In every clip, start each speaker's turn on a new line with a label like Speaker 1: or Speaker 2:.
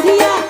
Speaker 1: করিয়া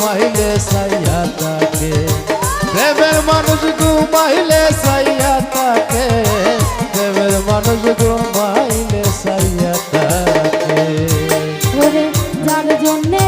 Speaker 1: ঘুমাইলে
Speaker 2: সাইয়া তাকে। দেবের মানুষ ঘুমাইলে সাইয়া তাকে। দেবের মানুষ ঘুমাইলে সাইয়া তাকে।
Speaker 1: যার জন্যে